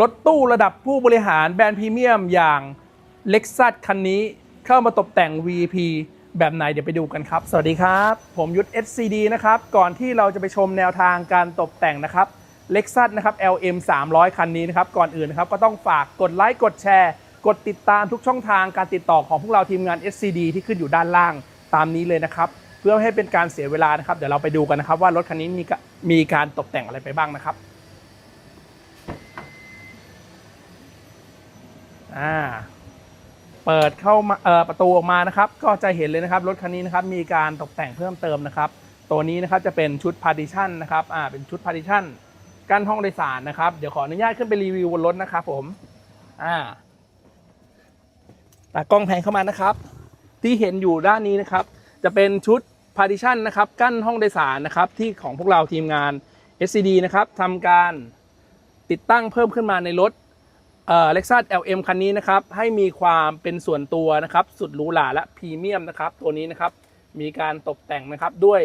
รถตู้ระดับผู้บริหารแบรนด์พรีเมียมอย่าง Lexus คันนี้เข้ามาตกแต่ง VP แบบไหนเดี๋ยวไปดูกันครับ สวัสดีครับ ผมยุทธ SCD นะครับ ก่อนที่เราจะไปชมแนวทางการตกแต่งนะครับ Lexus นะครับ LM 300 คันนี้นะครับ ก่อนอื่นนะครับก็ต้องฝากกดไลค์กดแชร์ กดติดตามทุกช่องทางการติดต่อของพวกเราทีมงาน SCD ที่ขึ้นอยู่ด้านล่างตามนี้เลยนะครับ เพื่อให้เป็นการเสียเวลานะครับ เดี๋ยวเราไปดูกันนะครับว่ารถคันนี้มีมีการตกแต่งอะไรไปบ้างนะครับ อ่าเปิดเข้ามาเอ่อประตูออกมานะครับ ก็จะเห็นเลยนะครับรถคันนี้นะครับมีการตกแต่งเพิ่มเติมนะครับ ตัวนี้นะครับจะเป็นชุด partition นะครับอ่าเป็นชุด partition กั้นห้องโดยสารนะครับเดี๋ยวขออนุญาตขึ้นไปรีวิวบนรถนะครับผมอ่าตากล้องแพงเข้ามานะครับ ที่เห็นอยู่ด้านนี้นะครับ จะเป็นชุด partition นะครับกั้นห้องโดยสารนะครับที่ของพวกเราทีมงาน SCD นะครับทำการติดตั้งเพิ่มขึ้นมาในรถ เอ่อ Lexus LM คันนี้นะครับ ให้มีความเป็นส่วนตัวนะครับ สุดหรูหราและพรีเมียมนะครับ ตัวนี้นะครับ มีการตกแต่งนะครับด้วย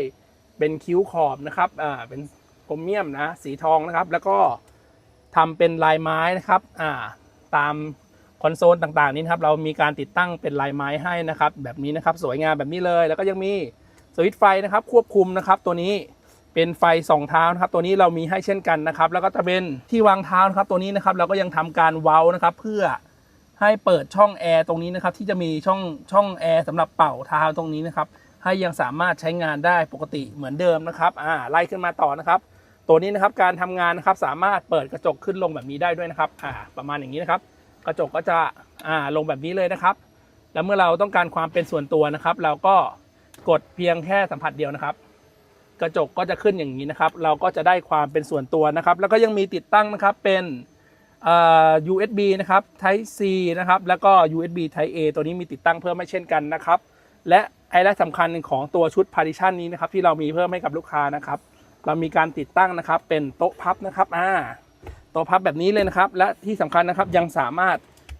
เป็นคิ้วขอบนะครับอ่าเป็นโครเมียมนะ สีทองนะครับ แล้วก็ทำเป็นลายไม้นะครับอ่าตามคอนโซลต่างๆนี้นครับ เรามีการติดตั้งเป็นลายไม้ให้นะครับ แบบนี้นะครับ สวยงามแบบนี้เลย แล้วก็ยังมีสวิตช์ไฟนะครับ ควบคุมนะครับ ตัวนี้ เป็นไฟสองเท้านะครับตัวนี้เรามีให้เช่นกันนะครับ แล้วก็จะเป็นที่วางเท้านะครับตัวนี้นะครับเราก็ยังทำการเว้านะครับ เพื่อให้เปิดช่องแอร์ตรงนี้นะครับที่จะมีช่องช่องแอร์สำหรับเป่าเท้าตรงนี้นะครับให้ยังสามารถใช้งานได้ปกติเหมือนเดิมนะครับอ่าไล่ขึ้นมาต่อนะครับ ตัวนี้นะครับการทำงานนะครับสามารถเปิดกระจกขึ้นลงแบบนี้ได้ด้วยนะครับอ่าประมาณอย่างนี้นะครับ กระจกก็จะอ่าลงแบบนี้เลยนะครับ แล้วเมื่อเราต้องการความเป็นส่วนตัวนะครับ เราก็กดเพียงแค่สัมผัสเดียวนะครับ กระจกก็จะขึ้นอย่างนี้นะครับ เราก็จะได้ความเป็นส่วนตัวนะครับ แล้วก็ยังมีติดตั้งนะครับเป็นเอ่อ USB นะครับ Type C นะครับ แล้วก็ USB Type A ตัวนี้มีติดตั้งเพิ่มไม่เช่นกันนะครับ และไฮไลท์สำคัญของตัวชุด partition นี้นะครับ ที่เรามีเพิ่มให้กับลูกค้านะครับ เรามีการติดตั้งนะครับเป็นโต๊ะพับนะครับอ่าโต๊ะพับแบบนี้เลยนะครับ และที่สำคัญนะครับยังสามารถ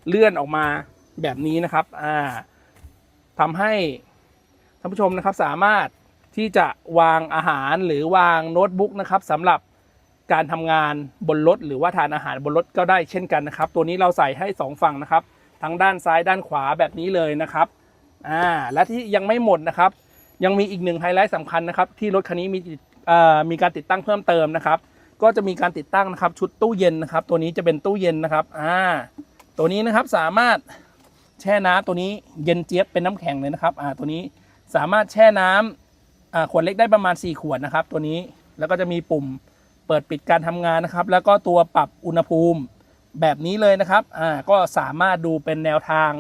เลื่อนออกมาแบบนี้นะครับอ่าทำให้ท่านผู้ชมนะครับสามารถ ที่จะวางอาหารหรือวางโน้ตบุ๊กนะครับสำหรับการทำงานบนรถหรือว่าทานอาหารบนรถก็ได้เช่นกันนะครับ ตัวนี้เราใส่ให้ 2 ฝั่งนะครับ ทั้งด้านซ้ายด้านขวาแบบนี้เลยนะครับอ่าและที่ยังไม่หมดนะครับ ยังมีอีกหนึ่งไฮไลท์สำคัญนะครับ ที่รถคันนี้มีมีการติดตั้งเพิ่มเติมนะครับ ก็จะมีการติดตั้งนะครับ ชุดตู้เย็นนะครับ ตัวนี้จะเป็นตู้เย็นนะครับอ่าตัวนี้นะครับสามารถแช่น้ำตัวนี้เย็นเจี๊ยบเป็นน้ำแข็งเลยนะครับอ่าตัวนี้สามารถแช่น้ำอ่า ขวดเล็กได้ประมาณ 4 ขวดนะครับ ตัวนี้แล้วก็จะมีปุ่มเปิดปิดการทำงานนะครับ แล้วก็ตัวปรับอุณหภูมิแบบนี้เลยนะครับอ่าก็สามารถดูเป็นแนวทาง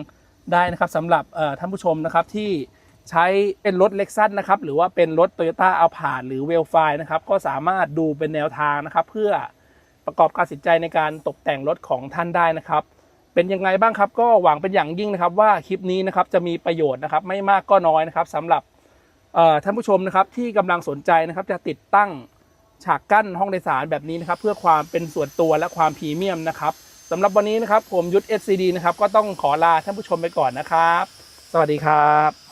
ได้นะครับสำหรับท่านผู้ชมนะครับที่ใช้เป็นรถเล็กซัสนะครับหรือว่าเป็นรถ Toyota a l p a r d หรือเวลไฟนะครับก็สามารถดูเป็นแนวทางนะครับ เพื่อประกอบการตัดสินใจในการตกแต่งรถของท่านได้นะครับ เป็นยังไงบ้างครับก็หวังเป็นอย่างยิ่งนะครับว่าคลิปนี้นะครับจะมีประโยชน์นะครับไม่มากก็น้อยนะครับสำหรับ ท่านผู้ชมนะครับที่กำลังสนใจนะครับจะติดตั้งฉากกั้นห้องโดยสารแบบนี้นะครับเพื่อความเป็นส่วนตัวและความพรีเมียมนะครับสำหรับวันนี้นะครับผมยุทธ SCD นะครับก็ต้องขอลาท่านผู้ชมไปก่อนนะครับ สวัสดีครับ